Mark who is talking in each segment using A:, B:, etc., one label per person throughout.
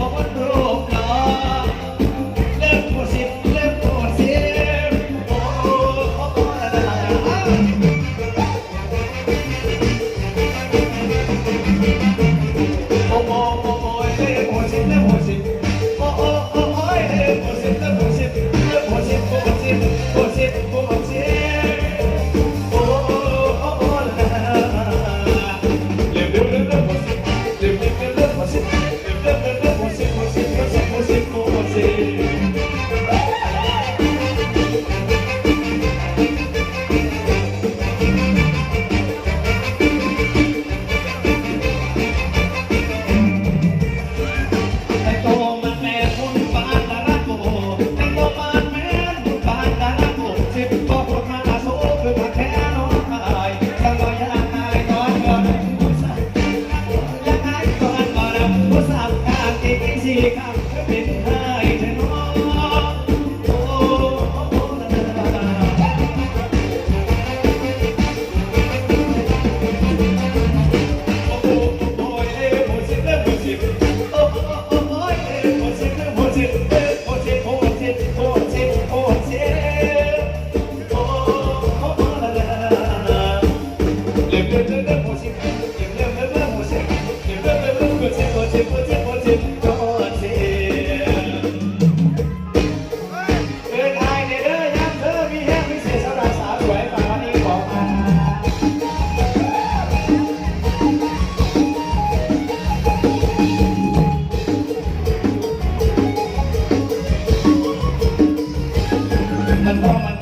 A: บอกว่า เป็นสี่คำเป็นห้า มันเพราะมัน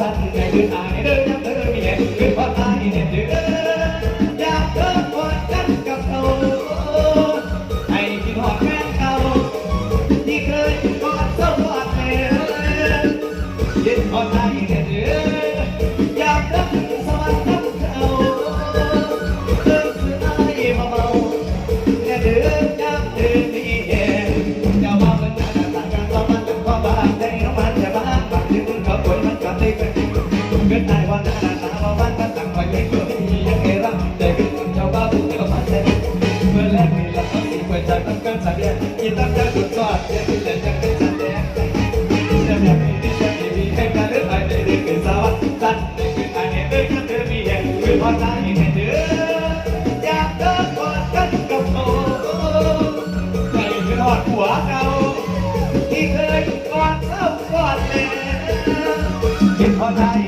A: จันในพื้นฐานเด้น ที่เคยกอดเศร้ากอดแม่เก็บพอใจ